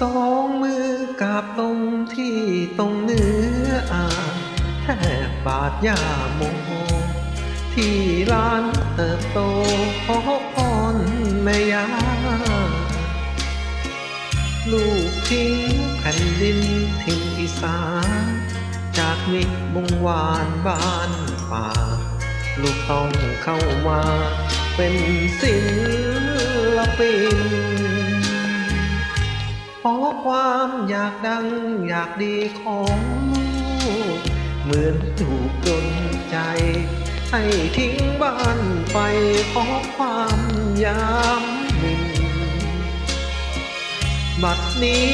สองมือกราบลงที่ตรงเนื้ออาแทบบาดยาโมที่ร้านเติบโตขอพรแม่ยา ลูกทิ้งแผ่นดินถิ่นอีสานจากมิตรวงวานบ้านป่า ลูกต้องเข้ามาเป็นศิลปิน เพราะความอยากดังอยากดีของลูกเหมือนถูกดนใจ ให้ทิ้งบ้านไปเพราะความยามหมินบัดนี้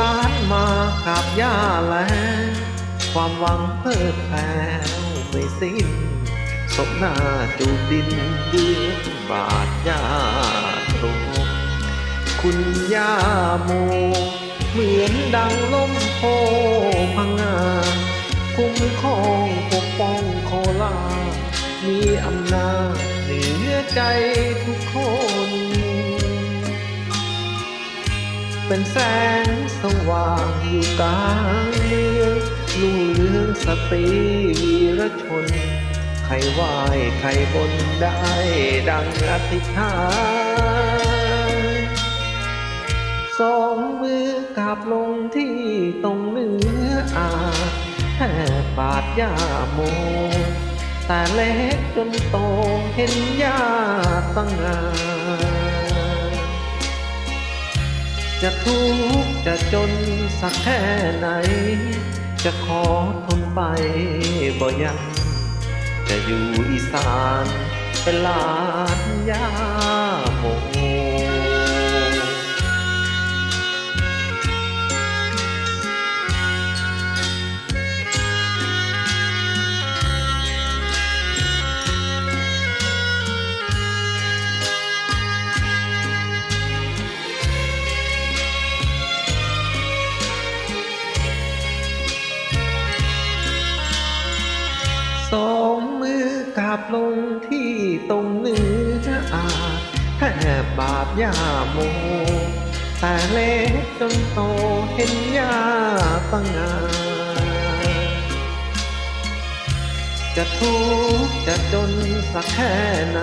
ล้านมากับย่าแล้ว ความหวังเพิกแผ่วไม่สิ้นศพหน้าจูบดินเดือนบาดยา คุณย่าโม เหมือนดังลมโพพังงา คุ้มครองปกป้องโคลา มีอำนาจเหนือใจทุกคน เป็นแสงสว่างอยู่กลางเมืองลู่เรืองสตรีวีรชน ใครไหว้ใครบนได้ดังอธิษฐาน สองมือกราบลงที่ตรงเนื้ออาแห่บาดยาโม แต่เล็กจนโตเห็นยาตั้งงานจะทุกข์จะจนสักแค่ไหน จะขอทนไปบ่ยัง จะอยู่อีสานเป็นลานยา กราบลงที่ตรงเนื้ออาแทบบาดยาโม แต่เล็กจนโตเห็นยาตั้งงานจะทุกข์จะจนสักแค่ไหน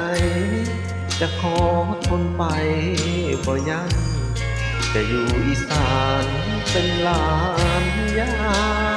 จะขอทนไปบ่ยังจะอยู่อีสานเป็นหลานยา